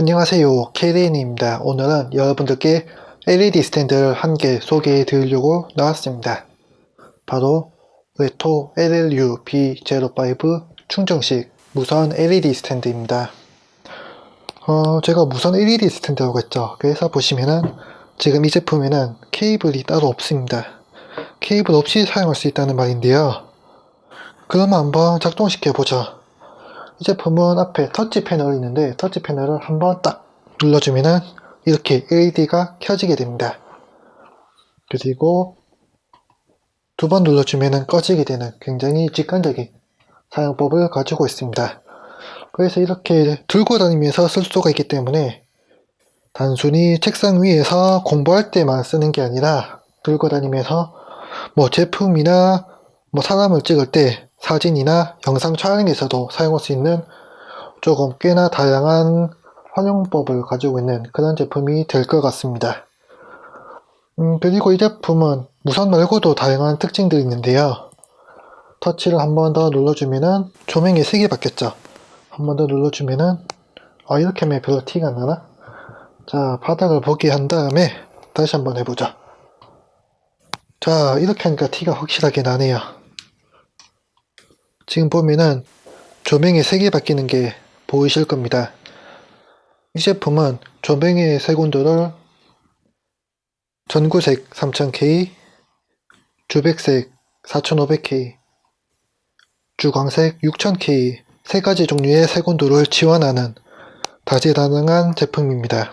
안녕하세요. 케이레인입니다. 오늘은 여러분들께 LED 스탠드를 한 개 소개해 드리려고 나왔습니다. 바로 레토 LLU B05 충전식 무선 LED 스탠드입니다. 어, 제가 무선 LED 스탠드라고 했죠. 그래서 보시면은 지금 이 제품에는 케이블이 따로 없습니다. 케이블 없이 사용할 수 있다는 말인데요. 그러면 한번 작동시켜 보죠. 이 제품은 앞에 터치 패널이 있는데 터치 패널을 한번 딱 눌러주면은 이렇게 LED가 켜지게 됩니다. 그리고 두 번 눌러주면은 꺼지게 되는 굉장히 직관적인 사용법을 가지고 있습니다. 그래서 이렇게 들고 다니면서 쓸 수가 있기 때문에 단순히 책상 위에서 공부할 때만 쓰는 게 아니라 들고 다니면서 뭐 제품이나 뭐 사람을 찍을 때 사진이나 영상 촬영에서도 사용할 수 있는 조금 꽤나 다양한 활용법을 가지고 있는 그런 제품이 될 것 같습니다. 음, 그리고 이 제품은 무선 말고도 다양한 특징들이 있는데요. 터치를 한 번 더 눌러주면은 조명이 색이 바뀌었죠. 한 번 더 눌러주면은 아 이렇게 하면 별로 티가 안 나나? 자 바닥을 보게 한 다음에 다시 한번 해보자. 자 이렇게 하니까 티가 확실하게 나네요. 지금 보면은 조명의 색이 바뀌는 게 보이실 겁니다. 이 제품은 조명의 색 온도를 전구색 3000K, 주백색 4500K, 주광색 6000K 세 가지 종류의 색 온도를 지원하는 다재다능한 제품입니다.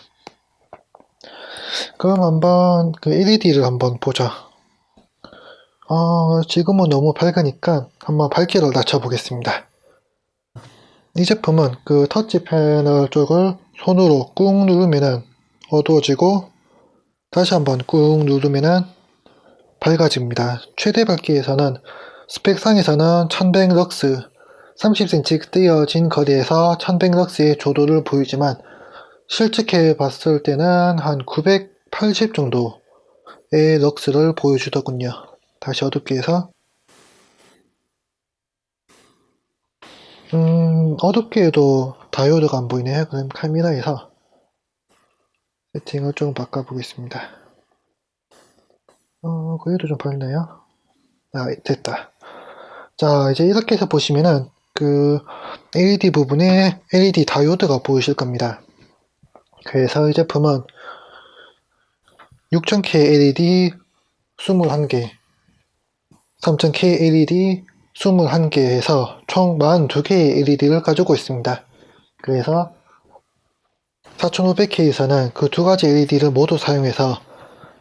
그럼 한번 그 LED를 한번 보자. 어, 지금은 너무 밝으니까 한번 밝기를 낮춰보겠습니다. 이 제품은 그 터치 패널 쪽을 손으로 꾹 누르면은 어두워지고 다시 한번 꾹 누르면은 밝아집니다. 최대 밝기에서는 스펙상에서는 1100럭스 30cm 띄어진 거리에서 1100럭스의 조도를 보이지만 실측해 봤을 때는 한 980 정도의 럭스를 보여주더군요. 다시 어둡게 해서 음 어둡게 해도 다이오드가 안 보이네요. 그럼 카메라에서 세팅을 좀 바꿔보겠습니다. 어 그래도 좀 밝나요? 아 됐다. 자 이제 이렇게 해서 보시면은 그 LED 부분에 LED 다이오드가 보이실 겁니다. 그래서 이 제품은 6000K LED 21개 3000K LED 21개에서 총 42개의 LED를 가지고 있습니다. 그래서 4500K에서는 그 두 가지 LED를 모두 사용해서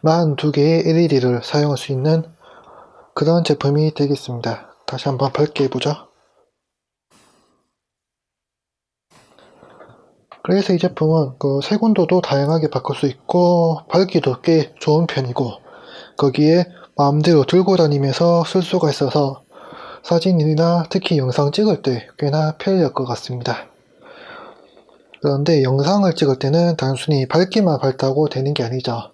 42개의 LED를 사용할 수 있는 그런 제품이 되겠습니다. 다시 한번 밝게 해보죠. 그래서 이 제품은 그 색온도도 다양하게 바꿀 수 있고 밝기도 꽤 좋은 편이고 거기에 마음대로 들고 다니면서 쓸 수가 있어서 사진이나 특히 영상 찍을 때 꽤나 편리할 것 같습니다. 그런데 영상을 찍을 때는 단순히 밝기만 밝다고 되는 게 아니죠.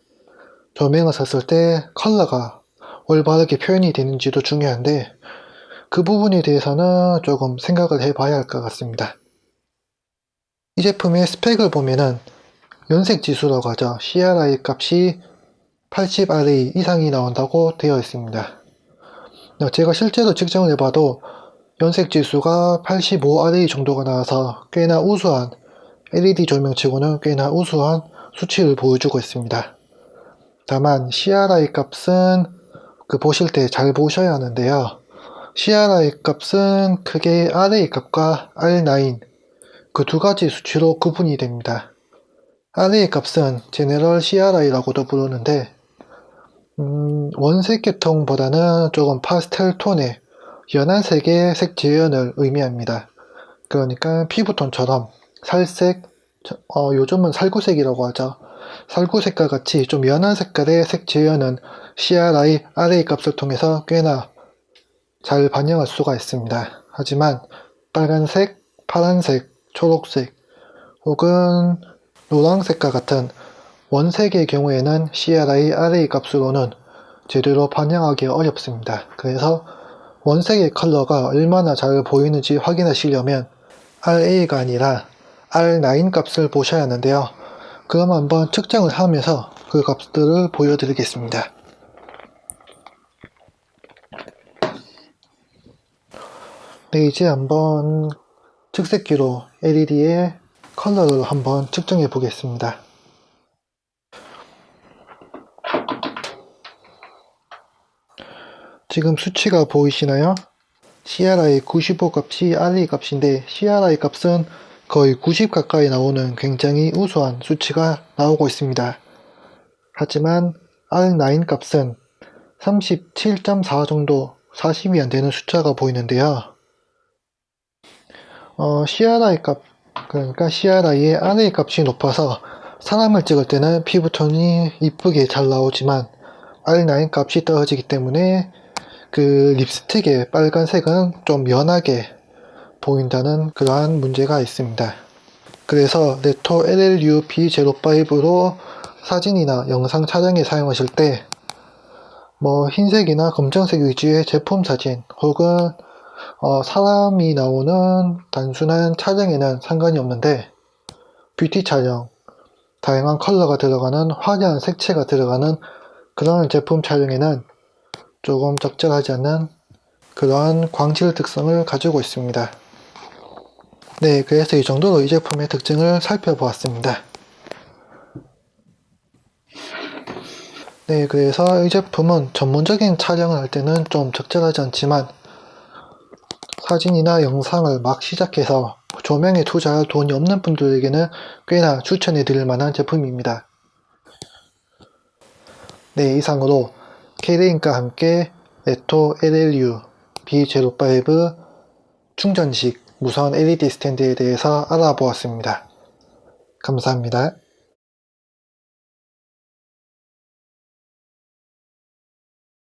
조명을 샀을 때 컬러가 올바르게 표현이 되는지도 중요한데 그 부분에 대해서는 조금 생각을 해봐야 할 것 같습니다. 이 제품의 스펙을 보면은 연색 지수라고 하죠. CRI 값이 80RA 이상이 나온다고 되어 있습니다. 제가 실제로 측정을 해봐도 연색 지수가 85RA 정도가 나와서 꽤나 우수한 LED 조명치고는 꽤나 우수한 수치를 보여주고 있습니다. 다만 CRI 값은 그 보실 때 잘 보셔야 하는데요. CRI 값은 크게 RA 값과 R9 그 두 가지 수치로 구분이 됩니다. RA 값은 제네럴 CRI라고도 부르는데 음, 원색 계통보다는 조금 파스텔 톤의 연한 색의 색 재현을 의미합니다. 그러니까 피부톤처럼 살색, 어, 요즘은 살구색이라고 하죠. 살구색과 같이 좀 연한 색깔의 색 재현은 CRI, RA 값을 통해서 꽤나 잘 반영할 수가 있습니다. 하지만 빨간색, 파란색, 초록색 혹은 노란색과 같은 원색의 경우에는 CRI, RA 값으로는 제대로 반영하기 어렵습니다. 그래서 원색의 컬러가 얼마나 잘 보이는지 확인하시려면 RA가 아니라 R9 값을 보셔야 하는데요. 그럼 한번 측정을 하면서 그 값들을 보여드리겠습니다. 네, 이제 한번 측색기로 LED의 컬러를 한번 측정해 보겠습니다. 지금 수치가 보이시나요? CRI 95 값이 RE 값인데 CRI 값은 거의 90 가까이 나오는 굉장히 우수한 수치가 나오고 있습니다. 하지만 R9 값은 37.4 정도 40이 안 되는 숫자가 보이는데요. 어, CRI 값, 그러니까 CRI의 RA 값이 높아서 사람을 찍을 때는 피부톤이 이쁘게 잘 나오지만 R9 값이 떨어지기 때문에 그 립스틱의 빨간색은 좀 연하게 보인다는 그러한 문제가 있습니다. 그래서 네토 LLU B05로 사진이나 영상 촬영에 사용하실 때 뭐 흰색이나 검정색 위주의 제품 사진 혹은 어, 사람이 나오는 단순한 촬영에는 상관이 없는데 뷰티 촬영, 다양한 컬러가 들어가는 화려한 색채가 들어가는 그런 제품 촬영에는 조금 적절하지 않는 그러한 광질 특성을 가지고 있습니다. 네, 그래서 이 정도로 이 제품의 특징을 살펴보았습니다. 네, 그래서 이 제품은 전문적인 촬영을 할 때는 좀 적절하지 않지만 사진이나 영상을 막 시작해서 조명에 투자할 돈이 없는 분들에게는 꽤나 추천해 드릴 만한 제품입니다. 네, 이상으로 K레인과 함께 에토 LLU B05 충전식 무선 LED 스탠드에 대해서 알아보았습니다. 감사합니다.